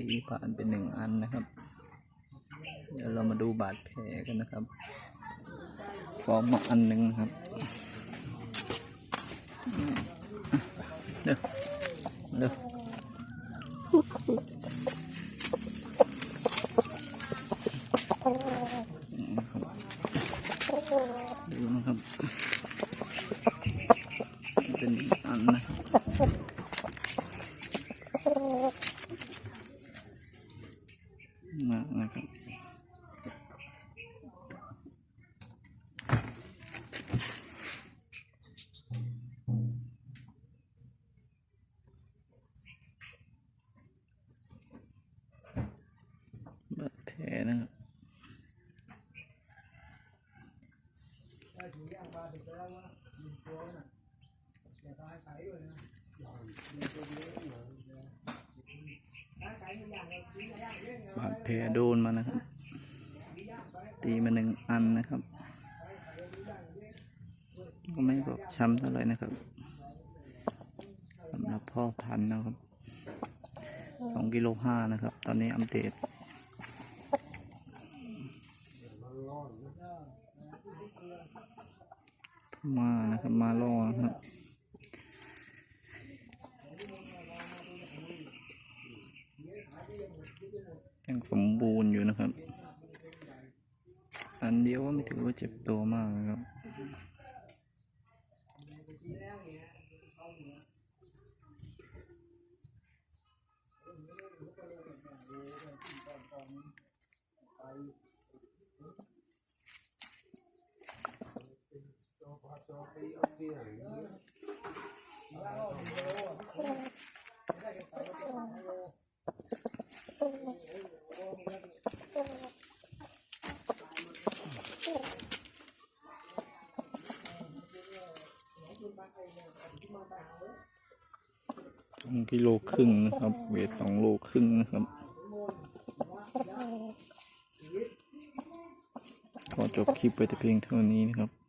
ตีผ่านเป็นหนึ่งอันนะครับ เดี๋ยวเรามาดูบาดแผลกันนะครับฟ้องมาอันหนึ่งครับเดี๋ยวเดี๋ยวดูนะครับ เป็นอีกอันนะครับมากนะครับ บา นะครับบาดแผลโดนมานะครับ ตีมาหนึ่งอันนะครับ ก็ไม่บอกช้ำเท่าไหร่นะครับสำหรับพ่อพันธุ์นะครับสองกิโลห้านะครับ ตอนนี้อัปเดต มานะครับมาล่อนะครับยังสมบูรณ์อยู่นะครับ อันเดียวก็ไม่ถือว่าเจ็บตัวมากนะครับ สองกิโลครึ่งนะครับ เวทสองโลครึ่งนะครับ ก็จบคลิปไปแต่เพียงเท่านี้นะครับ